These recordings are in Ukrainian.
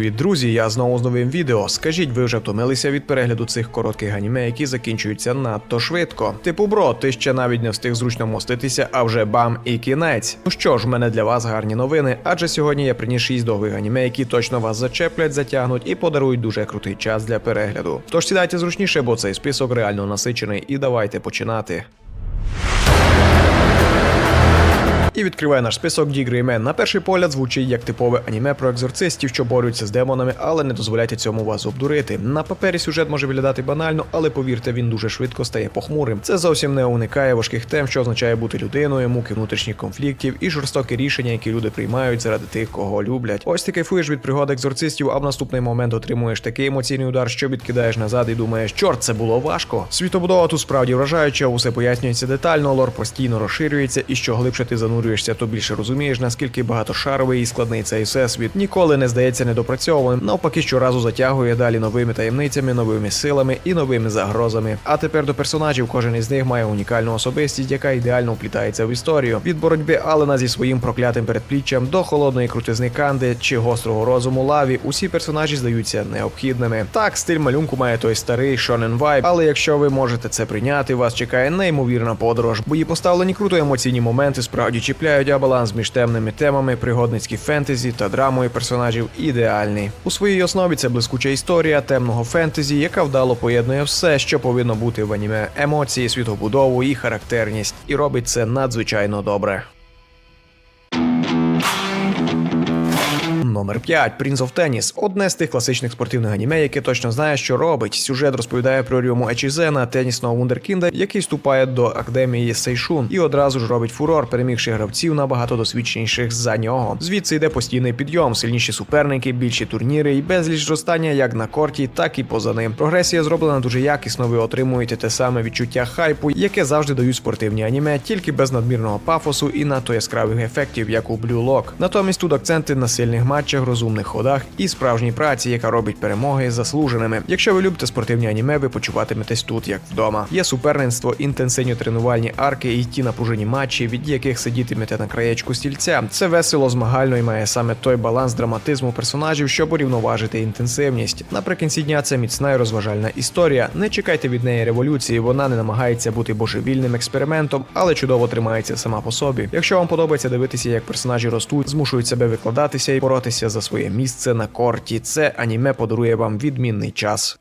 Привіт, друзі! Я знову з новим відео. Скажіть, ви вже втомилися від перегляду цих коротких аніме, які закінчуються надто швидко. Типу, бро, ти ще навіть не встиг зручно моститися, а вже бам і кінець. Ну що ж, в мене для вас гарні новини, адже сьогодні я приніс 6 довгих аніме, які точно вас зачеплять, затягнуть і подарують дуже крутий час для перегляду. Тож сідайте зручніше, бо цей список реально насичений, і давайте починати. І відкриває наш список Дігри імен. На перший погляд звучить як типове аніме про екзорцистів, що борються з демонами, але не дозволяйте цьому вас обдурити. На папері сюжет може виглядати банально, але повірте, він дуже швидко стає похмурим. Це зовсім не уникає важких тем, що означає бути людиною, муки внутрішніх конфліктів і жорстокі рішення, які люди приймають заради тих, кого люблять. Ось ти кайфуєш від пригод екзорцистів, а в наступний момент отримуєш такий емоційний удар, що відкидаєш назад і думаєш, чорт, це було важко. Світобудова тут справді вражаюча, усе пояснюється детально, лор постійно розширюється, і що глибше ти занурюєшся, то більше розумієш, наскільки багатошаровий і складний цей всесвіт. Ніколи не здається недопрацьованим, навпаки, щоразу затягує далі новими таємницями, новими силами і новими загрозами. А тепер до персонажів кожен із них має унікальну особистість, яка ідеально вплітається в історію. Від боротьби Алена зі своїм проклятим передпліччям до холодної крутизни Канди чи гострого розуму лаві. Усі персонажі здаються необхідними. Так, стиль малюнку має той старий шонен вайб, але якщо ви можете це прийняти, вас чекає неймовірна подорож. Бої поставлені круто емоційні моменти, справді чіпляють, а між темними темами, пригодницькі фентезі та драмою персонажів ідеальний. У своїй основі це блискуча історія темного фентезі, яка вдало поєднує все, що повинно бути в аніме: емоції, світобудову і характерність, і робить це надзвичайно добре. Номер 5. Prince of Tennis. Одне з тих класичних спортивних аніме, яке точно знає, що робить. Сюжет розповідає про Рюму Ечізена, тенісного вундеркінда, який вступає до академії Сейшун і одразу ж робить фурор, перемігши гравців набагато досвідченіших за нього. Звідси йде постійний підйом, сильніші суперники, більші турніри і безліч зростання як на корті, так і поза ним. Прогресія зроблена дуже якісно. Ви отримуєте те саме відчуття хайпу, яке завжди дають спортивні аніме, тільки без надмірного пафосу і надто яскравих ефектів, як у Blue Lock. Натомість тут акценти на сильних матчах, розумних ходах і справжній праці, яка робить перемоги заслуженими. Якщо ви любите спортивні аніме, ви почуватиметесь тут як вдома. Є суперництво, інтенсивні тренувальні арки і ті напружені матчі, від яких сидітимете на краєчку стільця. Це весело, змагально і має саме той баланс драматизму персонажів, щоб урівноважити інтенсивність. Наприкінці дня це міцна і розважальна історія. Не чекайте від неї революції, вона не намагається бути божевільним експериментом, але чудово тримається сама по собі. Якщо вам подобається дивитися, як персонажі ростуть, змушують себе викладатися і боротися за своє місце на корті. Це аніме подарує вам відмінний час.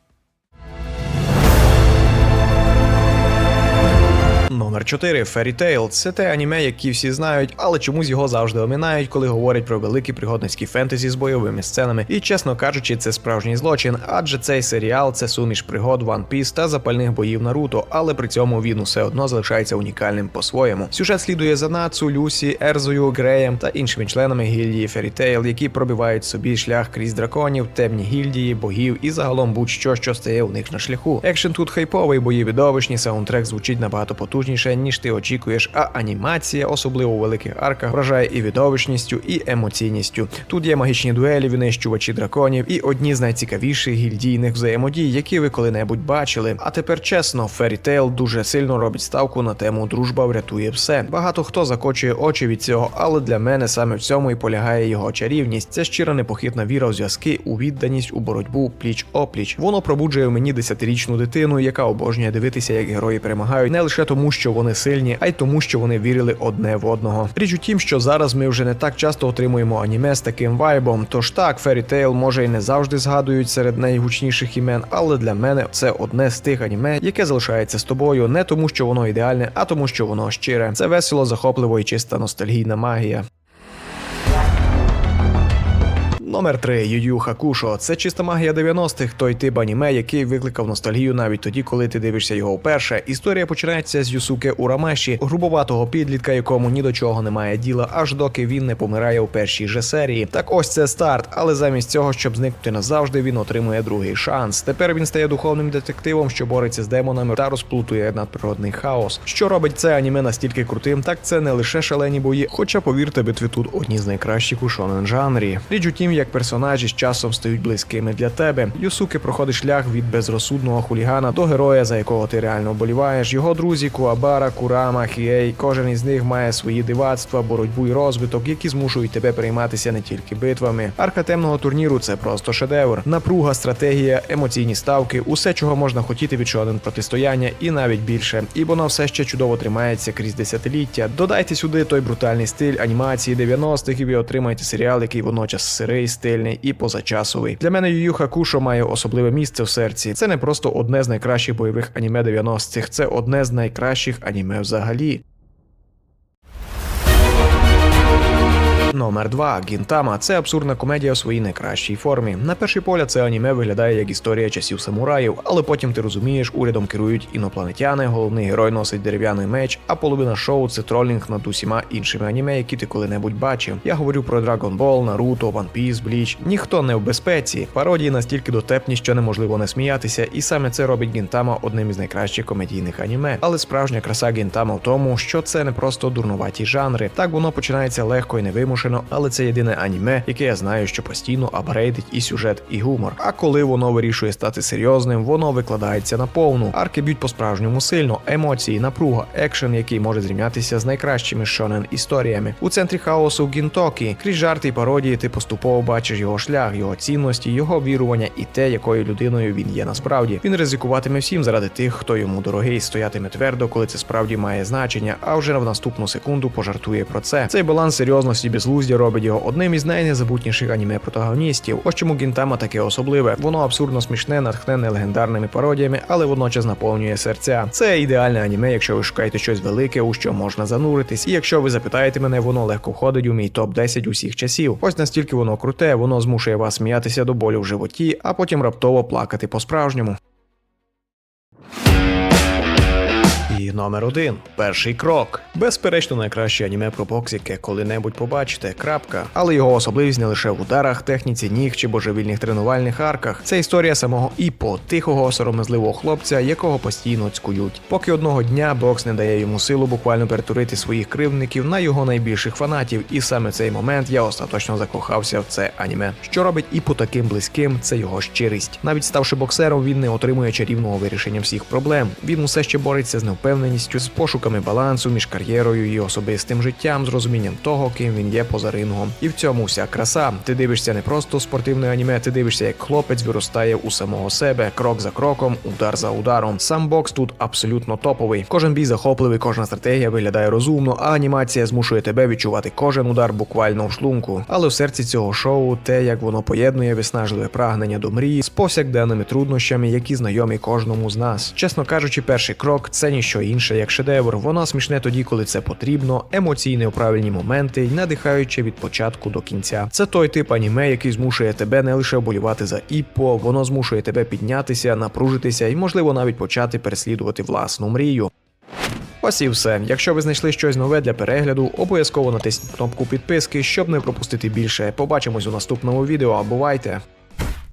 Номер 4 Fairy Tail. Це те аніме, які всі знають, але чомусь його завжди оминають, коли говорять про великі пригодницькі фентезі з бойовими сценами. І чесно кажучи, це справжній злочин, адже цей серіал це суміш пригод One Piece та запальних боїв Наруто, але при цьому він усе одно залишається унікальним по-своєму. Сюжет слідує за Нацу, Люсі, Ерзою, Греєм та іншими членами гільдії Fairy Tail, які пробивають собі шлях крізь драконів, темні гільдії, богів і загалом будь-що, що стає у них на шляху. Екшен тут хайповий, бої видовищні, саундтрек звучить набагато потужніше, ніж ти очікуєш, а анімація, особливо у великих арках, вражає і видовищністю, і емоційністю. Тут є магічні дуелі, винищувачі драконів і одні з найцікавіших гільдійних взаємодій, які ви коли-небудь бачили. А тепер чесно, Fairy Tail дуже сильно робить ставку на тему Дружба врятує все. Багато хто закочує очі від цього, але для мене саме в цьому і полягає його чарівність. Це щира непохитна віра у зв'язки, у відданість, у боротьбу пліч опліч. Воно пробуджує в мені десятирічну дитину, яка обожнює дивитися, як герої перемагають, не лише тому, що вони сильні, а й тому, що вони вірили одне в одного. Річ у тім, що зараз ми вже не так часто отримуємо аніме з таким вайбом. Тож так, Fairy Tail може і не завжди згадують серед найгучніших імен, але для мене це одне з тих аніме, яке залишається з тобою, не тому, що воно ідеальне, а тому, що воно щире. Це весело, захопливо і чиста ностальгійна магія. Номер 3 Ю Ю Хакушо. Це чиста магія 90-х, той тип аніме, який викликав ностальгію навіть тоді, коли ти дивишся його вперше. Історія починається з Юсуке Урамеші, грубоватого підлітка, якому ні до чого немає діла, аж доки він не помирає у першій же серії. Так ось це старт, але замість цього, щоб зникнути назавжди, він отримує другий шанс. Тепер він стає духовним детективом, що бореться з демонами та розплутує надприродний хаос. Що робить це аніме настільки крутим, так це не лише шалені бої, хоча повірте, битви тут одні з найкращих у шонен жанрі. Річ у тім, як персонажі з часом стають близькими для тебе. Юсуки проходить шлях від безрозсудного хулігана до героя, за якого ти реально вболіваєш. Його друзі Куабара, Курама, Хіей. Кожен із них має свої дивацтва, боротьбу і розвиток, які змушують тебе перейматися не тільки битвами. Арка темного турніру це просто шедевр. Напруга, стратегія, емоційні ставки, усе, чого можна хотіти від шонен протистояння, і навіть більше. І воно все ще чудово тримається крізь десятиліття. Додайте сюди той брутальний стиль анімації 90-х, і ви отримаєте серіал, який водночас сирий, стильний і позачасовий. Для мене Ю Хакушо має особливе місце в серці. Це не просто одне з найкращих бойових аніме 90-х, це одне з найкращих аніме взагалі. Номер 2. Гінтама це абсурдна комедія у своїй найкращій формі. На перший погляд це аніме виглядає як історія часів самураїв, але потім ти розумієш, урядом керують інопланетяни, головний герой носить дерев'яний меч, а половина шоу це тролінг над усіма іншими аніме, які ти коли-небудь бачив. Я говорю про Dragon Ball, Naruto, One Piece, Bleach. Ніхто не в безпеці. Пародії настільки дотепні, що неможливо не сміятися, і саме це робить Гінтама одним із найкращих комедійних аніме. Але справжня краса Гінтама в тому, що це не просто дурнуваті жанри. Так воно починається легко і невимушено, але це єдине аніме, яке я знаю, що постійно апгрейдить і сюжет, і гумор. А коли воно вирішує стати серйозним, воно викладається на повну. Арки б'ють по-справжньому сильно, емоції, напруга, екшен, який може зрівнятися з найкращими шонен історіями. У центрі хаосу Гінтокі, крізь жарти й пародії, ти поступово бачиш його шлях, його цінності, його вірування і те, якою людиною він є насправді. Він ризикуватиме всім заради тих, хто йому дорогий, стоятиме твердо, коли це справді має значення, а вже в наступну секунду пожартує про це. Цей баланс серйозності і безглуздя робить його одним із найнезабутніших аніме протагоністів. Ось чому Гінтама таке особливе. Воно абсурдно смішне, натхнене легендарними пародіями, але водночас наповнює серця. Це ідеальне аніме, якщо ви шукаєте щось велике, у що можна зануритись. І якщо ви запитаєте мене, воно легко входить у мій топ 10 усіх часів. Ось настільки воно круте, воно змушує вас сміятися до болю в животі, а потім раптово плакати по-справжньому. І номер один перший крок. Безперечно, найкраще аніме про бокс, яке коли-небудь побачите. Крапка. Але його особливість не лише в ударах, техніці, ніг чи божевільних тренувальних арках. Це історія самого Іпо, тихого, сором'язливого хлопця, якого постійно цькують. Поки одного дня бокс не дає йому силу буквально перетворити своїх кривдників на його найбільших фанатів. І саме цей момент я остаточно закохався в це аніме. Що робить Іпо таким близьким, це його щирість. Навіть ставши боксером, він не отримує чарівного вирішення всіх проблем. Він усе ще бореться з невпевненістю, з пошуками балансу між кар'єрою і особистим життям, з розумінням того, ким він є поза рингом. І в цьому вся краса. Ти дивишся не просто спортивне аніме, ти дивишся, як хлопець виростає у самого себе, крок за кроком, удар за ударом. Сам бокс тут абсолютно топовий. Кожен бій захопливий, кожна стратегія виглядає розумно, а анімація змушує тебе відчувати кожен удар буквально в шлунку. Але в серці цього шоу те, як воно поєднує виснажливе прагнення до мрії з повсякденними труднощами, які знайомі кожному з нас. Чесно кажучи, перший крок це ніщо інше як шедевр. Воно смішне тоді, коли це потрібно, емоційне у правильні моменти й надихаюче від початку до кінця. Це той тип аніме, який змушує тебе не лише вболівати за іпо, воно змушує тебе піднятися, напружитися і, можливо, навіть почати переслідувати власну мрію. Ось і все. Якщо ви знайшли щось нове для перегляду, обов'язково натисніть кнопку підписки, щоб не пропустити більше. Побачимось у наступному відео. Бувайте!